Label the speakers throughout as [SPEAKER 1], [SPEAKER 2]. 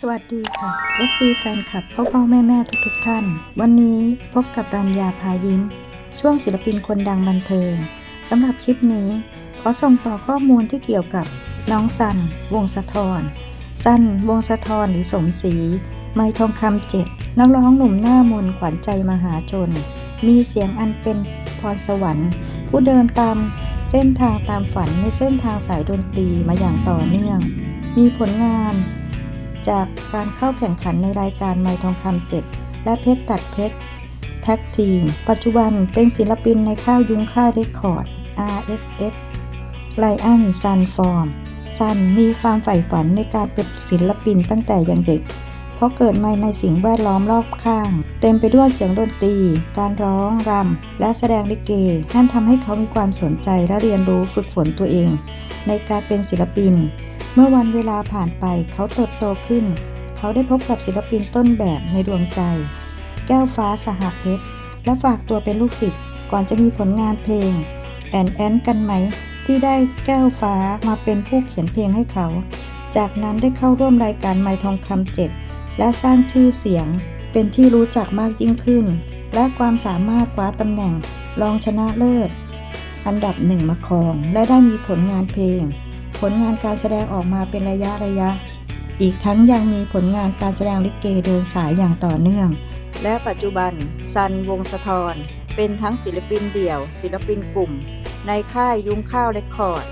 [SPEAKER 1] สวัสดีค่ะ FC แฟนคลับพ่อพ่อแม่แม่ทุกทุกๆท่าน วันนี้พบกับรัญญาพายิ้ม ช่วงศิลปินคนดังบันเทิงสำหรับคลิปนี้ ขอส่งต่อข้อมูลที่เกี่ยวกับน้องสัน วงสะทรสันวงสะทรหรือสมศรีไมทองคำเจ็ดนักร้องหนุ่มหน้ามนขวัญใจมหาชน มีเสียงอันเป็นพรสวรรค์ ผู้เดินตามเส้นทางตามฝันในเส้นทางสายดนตรีมาอย่างต่อเนื่อง มีผลงาน จากการเข้าแข่งขันในรายการไมทองคำเจ็ดและเพชรตัดเพชรแท็กทีม ปัจจุบันเป็นศิลปินในข้าวยุ้งค่าเรคคอร์ด RSF ไลอันซันฟอร์มซันมีความใฝ่ฝันในการเป็นศิลปินตั้งแต่ยังเด็ก เพราะเกิดมาในสิ่งแวดล้อมรอบข้าง เต็มไปด้วยเสียงดนตรี การร้องรำและแสดงลิเก นั่นทำให้เขามีความสนใจและเรียนรู้ฝึกฝนตัวเอง ในการเป็นศิลปิน เมื่อวันเวลาผ่านไปเขาเติบโตขึ้น เขาได้พบกับศิลปินต้นแบบในดวงใจ แก้วฟ้าสหเพชร และฝากตัวเป็นลูกศิษย์ก่อนจะมีผลงานเพลง แอนแอนกันไหม ที่ได้แก้วฟ้ามาเป็นผู้เขียนเพลงให้เขา จากนั้นได้เข้าร่วมรายการไมทองคำเจ็ดและสร้างชื่อเสียง เป็นที่รู้จักมากยิ่งขึ้น และความสามารถคว้าตำแหน่งรองชนะเลิศ อันดับหนึ่งมาครองและได้มีผลงานเพลง ลงานการแสดงออกมาเป็นระยะระยะ อีกทั้งยังมีผลงานการแสดงลิเกเดินสายอย่างต่อเนื่อง และปัจจุบันซันวงสะทรเป็นทั้งศิลปินเดี่ยว ศิลปินกลุ่ม ในค่ายยุ้งข้าวเรคคอร์ด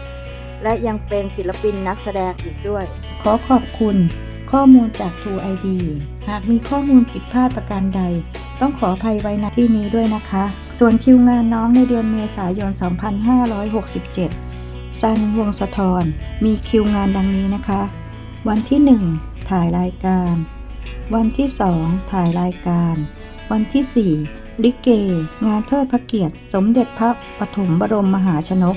[SPEAKER 1] และยังเป็นศิลปินนักแสดงอีกด้วย ขอขอบคุณข้อมูลจาก True ID หากมีข้อมูลผิดพลาดประการใด ต้องขออภัยไว้ณที่นี้ด้วยนะคะ ส่วนคิวงานน้องในเดือนเมษายน 2567 ซันวงสะทรมีคิวงานดังนี้นะคะ วันที่ 1 ถ่ายรายการ วันที่ 2 ถ่ายรายการ วันที่ 4 ลิเก งานเทิดพระเกียรติสมเด็จพระปฐมบรมมหาชนก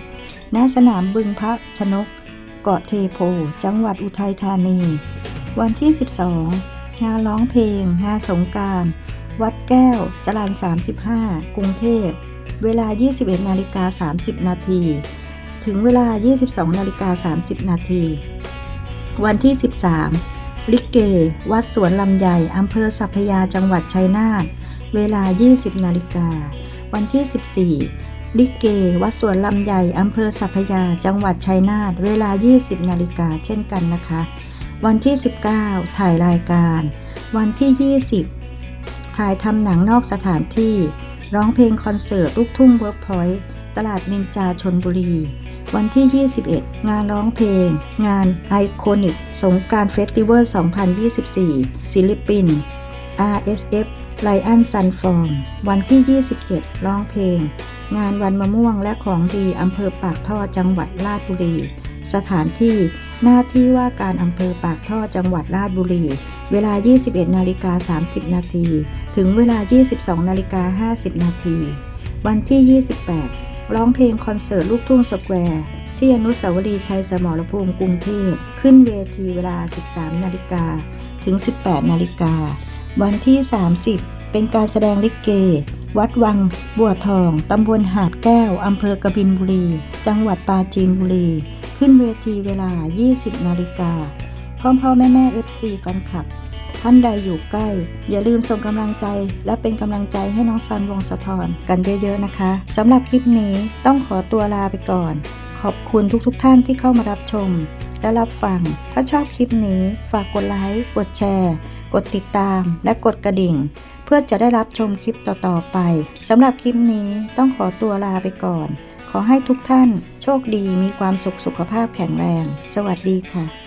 [SPEAKER 1] ณ สนามบึงพระชนก เกาะเทโพ จังหวัดอุทัยธานี วันที่ 12 งานร้องเพลง งานสงการ วัดแก้ว จรัญ35 กรุงเทพ เวลา 21นาฬิกา30 นาที ถึงเวลา 22 นาฬิกา 30 นาที วันที่ 13 ลิเก วัดสวนลำไยอำเภอสัพยาจังหวัดชัยนาท เวลา 20 นาฬิกา วันที่ 14 ลิเก วัดสวนลำไยอำเภอสัพพยาจังหวัดชัยนาท เวลา 20 นาฬิกาเช่นกันนะคะ วันที่ 19 ถ่ายรายการ วันที่ 20 ถ่ายทำหนังนอกสถานที่ ร้องเพลงคอนเสิร์ตลูกทุ่งเวิร์กพอยต์ตลาดนินจาชนบุรี วันที่ 21 งานร้องเพลง งานไอคอนิกสงการเฟสติวัล 2024 ศิลปิน RSF ไลอันซันฟอร์มวันที่ 27 ร้องเพลง งานวันมะม่วงและของดีอำเภอปากท่อจังหวัดราชบุรี สถานที่หน้าที่ว่าการอำเภอปากท่อจังหวัดราชบุรี เวลา 21 นาฬิกา 30 นาที ถึงเวลา 22 นาฬิกา 50 นาที วันที่ 28 ร้องเพลงคอนเสิร์ตลูกทุ่งสแควร์ที่อนุสาวรีย์ชัยสมรภูมิกรุงเทพขึ้นเวทีเวลา 13 นาฬิกาถึง 18 นาฬิกา วันที่ 30 เป็นการแสดงลิเก วัดวัง บัวทอง ตำบลหาดแก้ว อำเภอกบินบุรี จังหวัดปราจีนบุรี ขึ้นเวทีเวลา 20 นาฬิกาพ่อพ่อแม่แม่ FC แฟนคลับ ท่านใดอยู่ใกล้ อย่าลืมส่งกำลังใจ และเป็นกำลังใจให้น้องซันวงสะทอนกันเยอะๆนะคะสำหรับคลิปนี้ต้องขอตัวลาไปก่อน ขอบคุณทุกๆทท่านที่เข้ามารับชม และรับฟัง ถ้าชอบคลิปนี้ฝากกดไลค์กดแชร์ กดติดตาม และกดกระดิ่ง เพื่อจะได้รับชมคลิปต่อๆไปสำหรับคลิปนี้ต้องขอตัวลาไปก่อน ขอให้ทุกท่านโชคดีมีความสุขสุขภาพแข็งแรง สวัสดีค่ะ